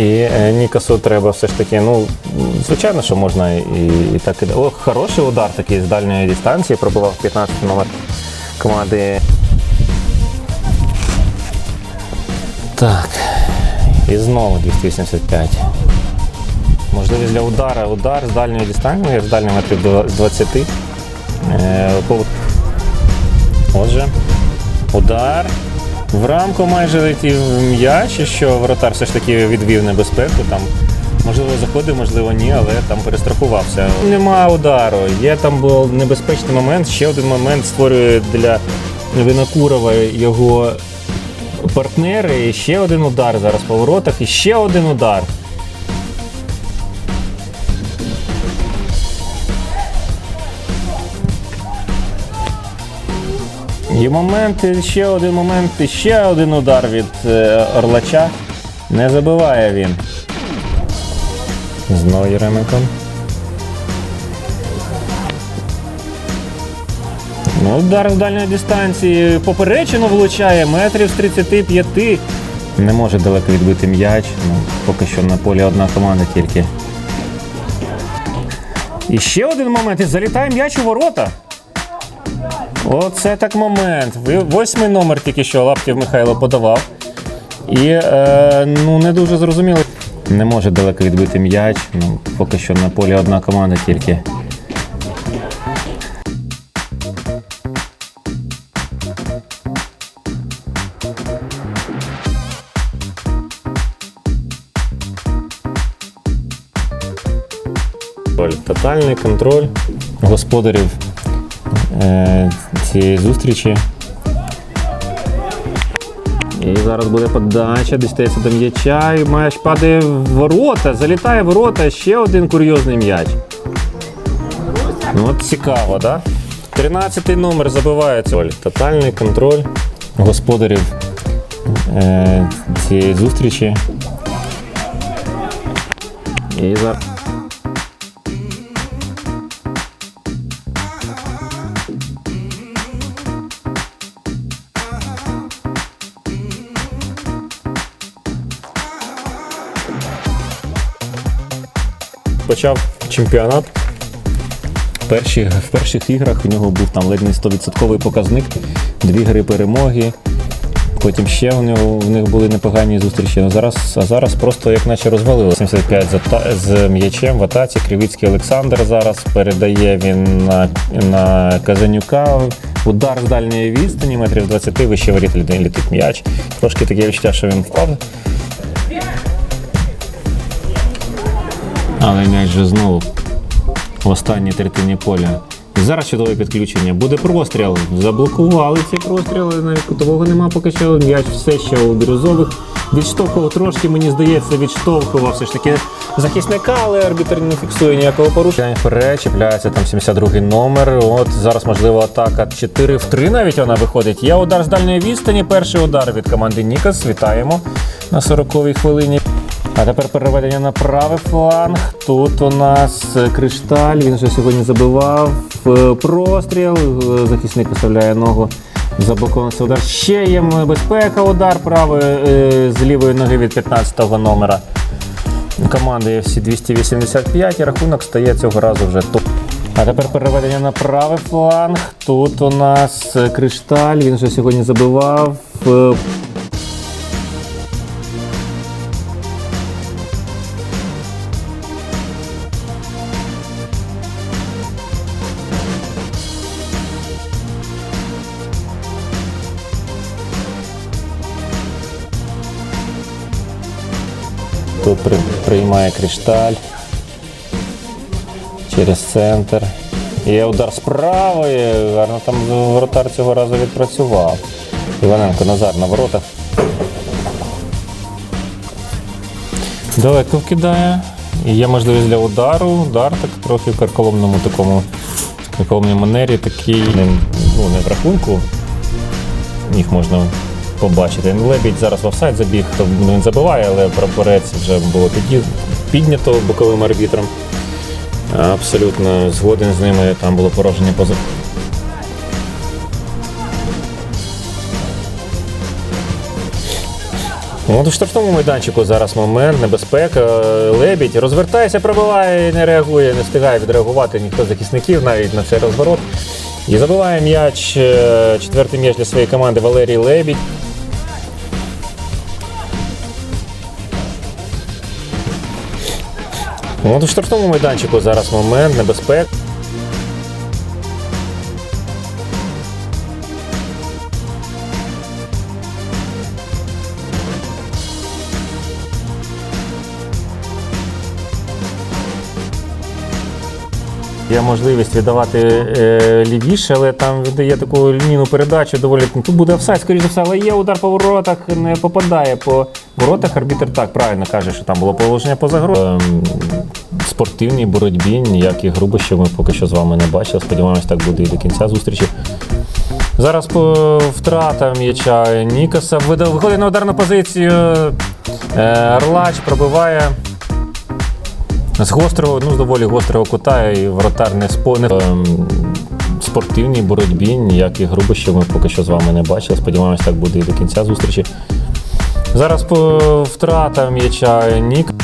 І е, Нікасу треба все ж таки, ну, звичайно, що можна і, і так і. О, хороший удар такий з дальньої дистанції, пробував 15 номер команди. Так. І знову 285. Можливість для удара. Удар з дальньої дистанції, з дальньої метрів з 20. Е, Отже, удар. В рамку майже летів м'яч, що воротар все ж таки відвів небезпеку. Там, можливо, заходив, можливо, ні, але там перестрахувався. Нема удару. Є там був небезпечний момент. Ще один момент створює для Винокурова його партнери. І ще один удар зараз по воротах, і ще один удар. І момент, і ще один момент, і ще один удар від е, Орлача. Не забиває він. Знову Єременко. Ну, удар з дальньої дистанції поперечину влучає метрів з 35. Не може далеко відбити м'яч. Ну, поки що на полі одна команда тільки. І ще один момент. І залітає м'яч у ворота. Оце так момент. Ви- Восьмий номер тільки що Лаптів Михайло подавав. І е, ну, не дуже зрозуміло. Не може далеко відбити м'яч. Ну, поки що на полі одна команда тільки. Тотальний контроль господарів е, цієї зустрічі. І зараз буде подача, дістається до м'яча, і м'яч падає в ворота, залітає в ворота, ще один курйозний м'яч. Ну от цікаво, так? Да? 13-й номер забиває цю. Тотальний контроль господарів е, цієї зустрічі. І зараз. Почав чемпіонат. Перші, в перших іграх у нього був там ледь не 100% показник, дві гри перемоги. Потім ще у нього в них були непогані зустрічі. Ну, зараз, а зараз просто як наче розвалило. 75 з, з м'ячем в атаці. Кривицький Олександр зараз передає він на, на Казанюка. Удар з дальньої відстані, метрів 20 вище воріт літить м'яч. Трошки таке відчуття, що він впав. Але м'яч же знову в останній третині поля. Зараз чудове підключення. Буде простріл. Заблокували ці простріли, навіть кутового нема поки що. М'яч все ще у бірюзових. Відштовхував трошки, мені здається, відштовхував все ж таки захисника, але арбітр не фіксує ніякого порушення. Вперед, чіпляється там 72-й номер. От зараз можливо атака 4 в 3 навіть вона виходить. Є удар з дальньої відстані. Перший удар від команди Нікас. Вітаємо на 40-й хвилині. А тепер переведення на правий фланг. Тут у нас е, кришталь. Він вже сьогодні забивав Е, простріл. Е, Захисник виставляє ногу. Заблокований удар. Ще є безпека. Удар правої е, з лівої ноги від 15-го номера. Команди FC 285 і рахунок стає цього разу вже топ. А тепер переведення на правий фланг. Тут у нас кришталь. Він вже сьогодні забивав. Тут приймає кришталь через центр. Є удар з правої. Гарно там воротар цього разу відпрацював. Іваненко Назар на воротах. Далеко вкидає. І є можливість для удару. Удар так трохи в карколомному такому карколомній манері, такий ну, не в рахунку. Їх можна побачити. Ну, лебідь зараз в офсайд забіг, то він забиває, але прапорець вже було піднято боковим арбітром. Абсолютно згоден з ними, там було пораження поза. От у штрафному майданчику зараз момент, небезпека, лебідь розвертається, пробиває, і не реагує, не встигає відреагувати ніхто з захисників навіть на цей розворот. І забиває м'яч, е, четвертий м'яч для своєї команди Валерій Лебідь. От у штрафному майданчику зараз момент, небезпека. Є можливість віддавати е, лівіше, але там віддає таку лінійну передачу доволі. ну, Тут буде офсайд, скоріше все, але є удар по воротах, не попадає по воротах. Арбітр так правильно каже, що там було положення поза грою. Ем, спортивній боротьбі ніяких грубощів ми поки що з вами не бачили. Сподіваємось, так буде і до кінця зустрічі. Зараз по втрата м'яча Нікаса виходить на ударну позицію. Е, Орлач пробиває. З гострого, ну з доволі гострого кута і вратар не споне. Ем, спортивній боротьбі ніяких грубощів ми поки що з вами не бачили. Сподіваємось, так буде і до кінця зустрічі. Зараз по втрата м'яча Нік.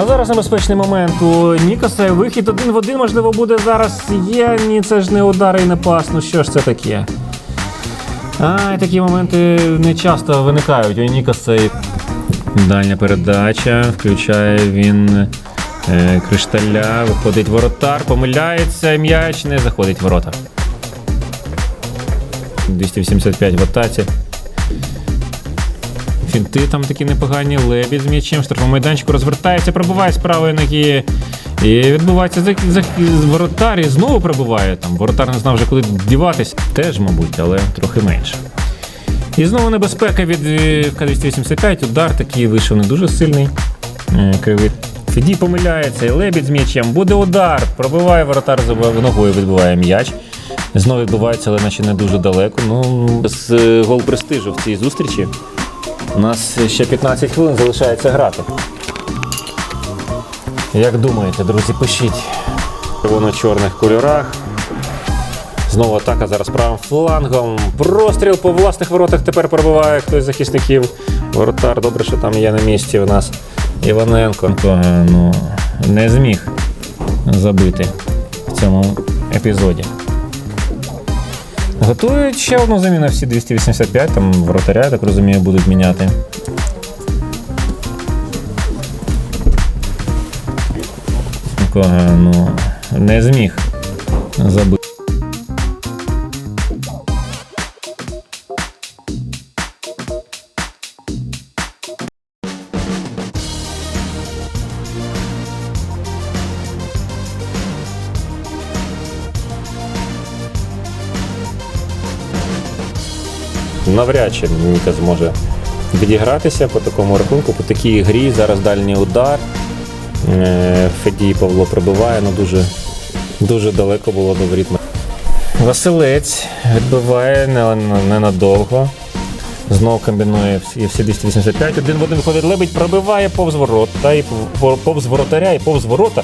А зараз небезпечний момент у Нікаса. Вихід один в один, можливо, буде зараз. Є. Ні, це ж не удар і не пас. Ну що ж це таке? А, і такі моменти не часто виникають. У Нікаса і дальня передача. Включає він е, кришталя, виходить воротар, помиляється, м'яч не заходить в ворота. 285 в атаці. Фінти там такі непогані, лебідь з м'ячем, штрафному майданчику розвертається, пробиває з правої ноги. І відбувається за, за, воротар і знову пробиває. Там воротар не знав вже куди діватись. Теж, мабуть, але трохи менше. І знову небезпека від е, К-285. Удар такий вийшов не дуже сильний. Е, Кривий. Фіді помиляється, і лебідь з м'ячем. Буде удар. Пробиває воротар ногою, відбиває м'яч. Знову відбувається, але наче не дуже далеко. Ну, з е, гол престижу в цій зустрічі. У нас ще 15 хвилин залишається грати. Як думаєте, друзі, пишіть. Воно чорних кольорах. Знову атака зараз правим флангом. Простріл по власних воротах тепер пробиває хтось з захисників. Воротар, добре, що там є на місці у нас. Іваненко. Ну, не зміг забити в цьому епізоді. Готують ще одну заміну всі 285, там вратаря, я так розумію, будуть міняти. Нікого, ну, не зміг забити. Навряд чи Ніка зможе відігратися по такому рахунку, по такій грі. Зараз дальній удар. Е, Федій Павло пробиває, ну дуже, дуже далеко було до воріт. Василець відбиває не- ненадовго. Знову комбінує всі 285. Один в один виходить лебедь, пробиває повз ворота, і повз воротаря і повз ворота.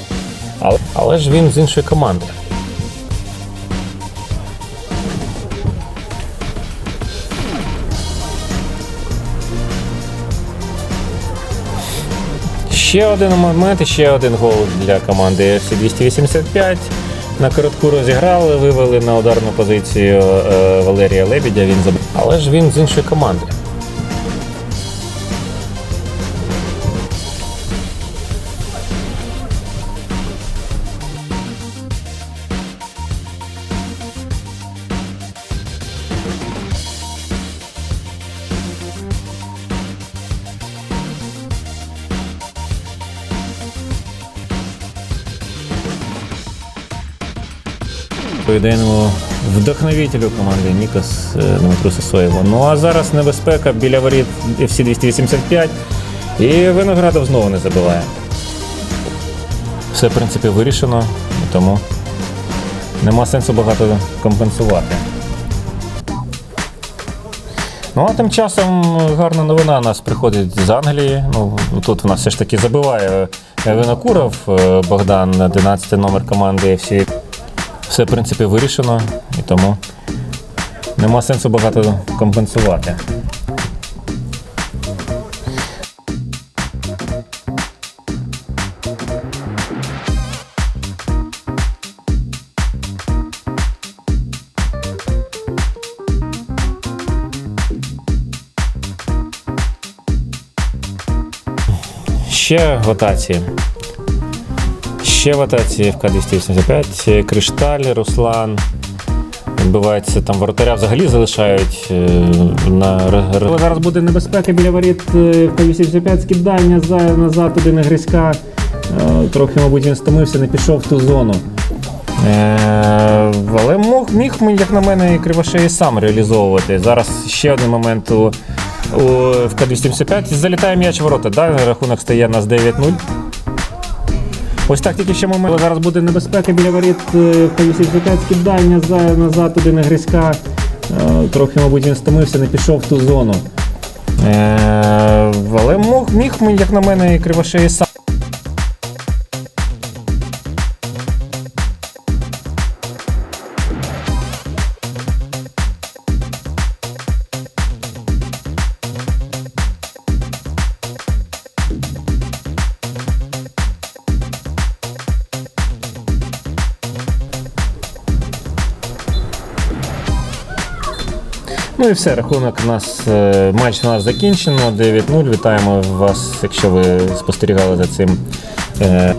Але, але ж він з іншої команди. Ще один момент ще один гол для команди FC 285. На коротку розіграли, вивели на ударну позицію е, Валерія Лебідя. Він забив. Але ж він з іншої команди. Поєдинку вдохновителю команди Нікос е, Дмитру Сосоєву. Ну а зараз небезпека біля воріт FC 285. І Виноградов знову не забиває. Все, в принципі, вирішено, тому нема сенсу багато компенсувати. Ну а тим часом гарна новина у нас приходить з Англії. Ну, тут у нас все ж таки забиває е, Винокуров е, Богдан, 11 номер команди FC. Все, в принципі, вирішено, і тому нема сенсу багато компенсувати. Ще в атаці. Ще в атаці ФК 285. Кришталь, Руслан. Відбувається там воротаря взагалі залишають е, на Зараз буде небезпека біля воріт е, ФК 285 скидання за, назад туди на Гриська. Е, Трохи, мабуть, він стомився, не пішов в ту зону. Е, але мог, міг, як на мене, Кривошеї сам реалізовувати. Зараз ще один момент у, у ФК-275. Залітає м'яч в ворота. Да? Рахунок стає у нас 9-0. Ось так тільки ще момент. Зараз буде небезпека біля воріт е, ФК-275 скидання за, назад туди на Гриська. Е, Трохи, мабуть, він стомився, не пішов в ту зону. Е, але міг, як на мене, Кривошеї сам. Ну і все, рахунок у нас, е, матч у нас закінчено. 9-0. Вітаємо вас, якщо ви спостерігали за цим. е,